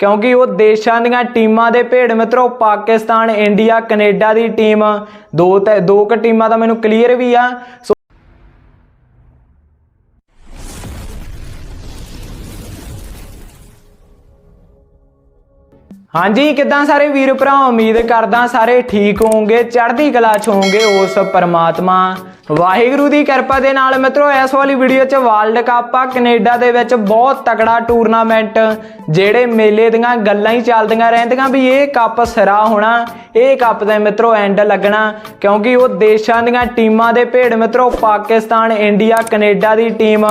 ਕਿਉਂਕਿ ਉਹ ਦੇਸ਼ਾਂ ਦੀਆਂ ਟੀਮਾਂ ਦੇ ਭੇੜ ਮਿੱਤਰੋ, ਪਾਕਿਸਤਾਨ, ਇੰਡੀਆ, ਕੈਨੇਡਾ ਦੀ ਟੀਮ। ਦੋ ਤੇ, ਦੋ ਕ ਟੀਮਾਂ ਦਾ ਮੈਨੂੰ ਕਲੀਅਰ ਵੀ ਆ। ਸੋ ਹਾਂਜੀ, ਕਿਦਾਂ ਸਾਰੇ ਵੀਰ ਭਰਾ? ਉਮੀਦ ਕਰਦਾ ਸਾਰੇ ਠੀਕ ਹੋਵੋਗੇ, ਚੜ੍ਹਦੀ ਕਲਾ ਚ ਹੋਵੋਗੇ ਉਸ ਪਰਮਾਤਮਾ। ਵਾਹਿਗੁਰੂ ਦੀ ਕਿਰਪਾ ਦੇ ਨਾਲ ਮਿੱਤਰੋ, ਇਸ ਵਾਲੀ ਵੀਡੀਓ ਚ ਵਰਲਡ ਕੱਪ ਆ, ਕੈਨੇਡਾ ਦੇ ਵਿੱਚ ਬਹੁਤ ਤਕੜਾ ਟੂਰਨਾਮੈਂਟ ਜਿਹੜੇ ਮੇਲੇ ਦੀਆਂ ਗੱਲਾਂ ਹੀ ਚੱਲਦੀਆਂ ਰਹਿੰਦੀਆਂ ਵੀ ਇਹ ਕੱਪ ਸਿਰਾ ਹੋਣਾ, ਇਹ ਕੱਪ ਦੇ ਮਿੱਤਰੋ ਐਂਡ ਲੱਗਣਾ, ਕਿਉਂਕਿ ਉਹ ਦੇਸ਼ਾਂ ਦੀਆਂ ਟੀਮਾਂ ਦੇ ਭੇੜ ਮਿੱਤਰੋ, ਪਾਕਿਸਤਾਨ, ਇੰਡੀਆ, ਕੈਨੇਡਾ ਦੀ ਟੀਮ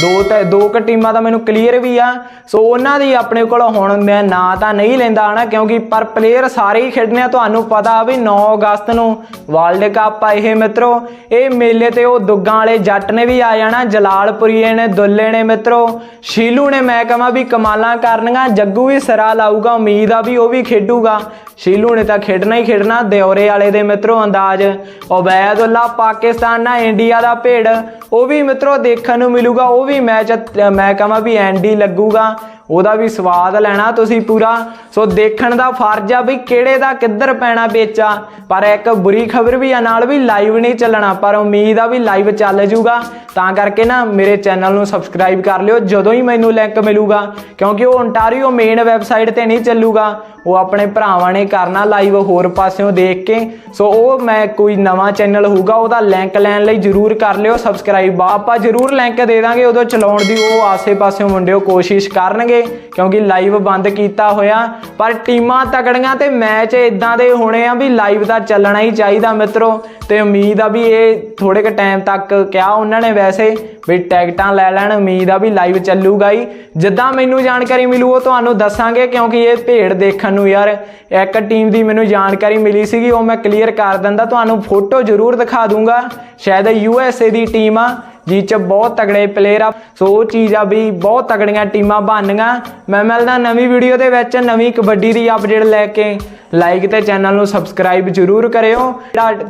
ਦੋ ਤੇ ਦੋ ਕ ਟੀਮਾਂ ਦਾ ਮੈਨੂੰ ਕਲੀਅਰ ਵੀ ਆ। ਸੋ ਉਹਨਾਂ ਦੀ ਆਪਣੇ ਕੋਲ ਹੁਣ ਮੈਂ ਨਾਂ ਤਾਂ ਨਹੀਂ ਲੈਂਦਾ ਹਨਾ, ਕਿਉਂਕਿ ਪਰ ਪਲੇਅਰ ਸਾਰੇ ਹੀ ਖੇਡਣੇ ਆ, ਤੁਹਾਨੂੰ ਪਤਾ ਵੀ 9 ਅਗਸਤ ਨੂੰ ਵਰਲਡ ਕੱਪ ਆ ਇਹ ਮਿੱਤਰੋ। ਇਹ ਮੇਲੇ ਤੇ ਉਹ ਦੁੱਗਾਂ ਵਾਲੇ ਜੱਟ ਨੇ ਵੀ ਆ ਜਾਣਾ ਜਲਾਲਪੁਰੀਏ ਨੇ, ਦੁੱਲੇ ਨੇ ਮਿੱਤਰੋ। ਸ਼ੀਲੂ ਨੇ ਮੈਂ ਕਹਾਂ ਵੀ ਕਮਾਲਾਂ ਕਰਨੀਆਂ, ਜੱਗੂ ਵੀ ਸਿਰਾ ਲਾਊਗਾ, ਉਮੀਦ ਆ ਵੀ ਉਹ ਵੀ ਖੇਡੂਗਾ। ਸ਼ੀਲੂ ਨੇ ਤਾਂ ਖੇਡਣਾ ਹੀ ਖੇਡਣਾ ਦਿਉਰੇ ਵਾਲੇ ਦੇ ਮਿੱਤਰੋ ਅੰਦਾਜ਼। ਉਬੈਦੁੱਲਾ, ਪਾਕਿਸਤਾਨ ਨਾਲ ਇੰਡੀਆ ਦਾ ਭੇੜ ਉਹ ਵੀ ਮਿੱਤਰੋ ਦੇਖਣ ਨੂੰ ਮਿਲੂਗਾ, ਉਹ ਵੀ ਮੈਚ ਮੈਂ ਕਹਾਂ ਵੀ ਐਂਡੀ ਲੱਗੂਗਾ, ਉਹਦਾ ਵੀ ਸਵਾਦ ਲੈਣਾ ਤੁਸੀਂ ਪੂਰਾ। ਸੋ ਦੇਖਣ ਦਾ ਫਰਜ਼ ਆ ਵੀ ਕਿਹੜੇ ਦਾ ਕਿੱਧਰ ਪੈਣਾ ਵੇਚਾ, ਪਰ ਇੱਕ ਬੁਰੀ ਖਬਰ ਵੀ ਆ, ਨਾਲ ਵੀ ਲਾਈਵ ਨਹੀਂ ਚੱਲਣਾ, ਪਰ ਉਮੀਦ ਆ ਵੀ ਲਾਈਵ ਚੱਲ ਜੂਗਾ। ਤਾਂ ਕਰਕੇ ਨਾ ਮੇਰੇ ਚੈਨਲ ਨੂੰ ਸਬਸਕ੍ਰਾਈਬ ਕਰ ਲਿਓ, ਜਦੋਂ ਹੀ ਮੈਨੂੰ ਲਿੰਕ ਮਿਲੂਗਾ, ਕਿਉਂਕਿ ਉਹ ਓਨਟਾਰੀਓ ਮੇਨ ਵੈਬਸਾਈਟ ਤੇ ਨਹੀਂ ਚੱਲੂਗਾ। ਉਹ ਆਪਣੇ ਭਰਾਵਾਂ ਨੇ ਕਰਨਾ ਲਾਈਵ ਹੋਰ ਪਾਸਿਓਂ ਦੇਖ ਕੇ। ਸੋ ਉਹ ਮੈਂ ਕੋਈ ਨਵਾਂ ਚੈਨਲ ਹੋਊਗਾ, ਉਹਦਾ ਲਿੰਕ ਲੈਣ ਲਈ ਜਰੂਰ ਕਰ ਲਿਓ ਸਬਸਕ੍ਰਾਈਬ ਆਪਾਂ ਜਰੂਰ ਲਿੰਕ ਦੇ ਦਾਂਗੇ, ਉਦੋਂ ਚਲਾਉਣ ਦੀ ਉਹ ਆਸੇ-ਪਾਸਿਓਂ ਮੁੰਡਿਓ ਕੋਸ਼ਿਸ਼ ਕਰਨਗੇ, ਕਿਉਂਕਿ ਲਾਈਵ ਬੰਦ ਕੀਤਾ ਹੋਇਆ। ਪਰ ਟੀਮਾਂ ਤਕੜੀਆਂ ਤੇ ਮੈਚ ਇਦਾਂ ਦੇ ਹੋਣੇ ਆ ਵੀ ਲਾਈਵ ਤਾਂ ਚੱਲਣਾ ਹੀ ਚਾਹੀਦਾ ਮਿੱਤਰੋ। ਤੇ ਉਮੀਦ ਆ ਵੀ ਇਹ ਥੋੜੇ ਕ ਟਾਈਮ ਤੱਕ ਕਿਹਾ ਉਹਨਾਂ ਨੇ ਵੈਸੇ ਵੀ ਟਿਕਟਾਂ ਲੈ ਲੈਣ, ਉਮੀਦ ਆ ਵੀ ਲਾਈਵ ਚੱਲੂਗਾ ਹੀ। ਜਿੱਦਾਂ ਮੈਨੂੰ ਜਾਣਕਾਰੀ ਮਿਲੂ, ਉਹ ਤੁਹਾਨੂੰ ਦੱਸਾਂਗੇ, ਕਿਉਂਕਿ ਇਹ ਭੇੜ ਦੇਖਣ ਨੂੰ ਯਾਰ, ਇੱਕ ਟੀਮ ਦੀ ਮੈਨੂੰ ਜਾਣਕਾਰੀ ਮਿਲੀ ਸੀਗੀ, ਉਹ ਮੈਂ ਕਲੀਅਰ ਕਰ ਦਿੰਦਾ, ਤੁਹਾਨੂੰ ਫੋਟੋ ਜ਼ਰੂਰ ਦਿਖਾ ਦੂੰਗਾ। ਸ਼ਾਇਦ ਯੂ ਐਸ ਏ ਦੀ ਟੀਮ ਆ, ਜਿਹ ਚ ਬਹੁਤ ਤਗੜੇ ਪਲੇਅਰ ਆ। ਸੋ ਉਹ ਚੀਜ਼ ਆ ਵੀ ਬਹੁਤ ਤਗੜੀਆਂ ਟੀਮਾਂ ਬਣਨੀਆਂ। ਮੈਂ ਮਿਲਦਾ ਨਵੀਂ ਵੀਡੀਓ ਦੇ ਵਿੱਚ, ਨਵੀਂ ਕਬੱਡੀ ਦੀ ਅਪਡੇਟ ਲੈ ਕੇ। ਲਾਈਕ ਤੇ ਚੈਨਲ ਨੂੰ ਸਬਸਕ੍ਰਾਈਬ ਜਰੂਰ ਕਰਿਓ।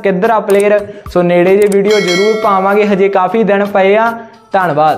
ਕਿੱਧਰ ਆ ਪਲੇਅਰ ਸੋ ਨੇੜੇ ਜੇ ਵੀਡੀਓ ਜਰੂਰ ਪਾਵਾਂਗੇ, ਹਜੇ ਕਾਫੀ ਦਿਨ ਪਏ ਆ। ਧੰਨਵਾਦ।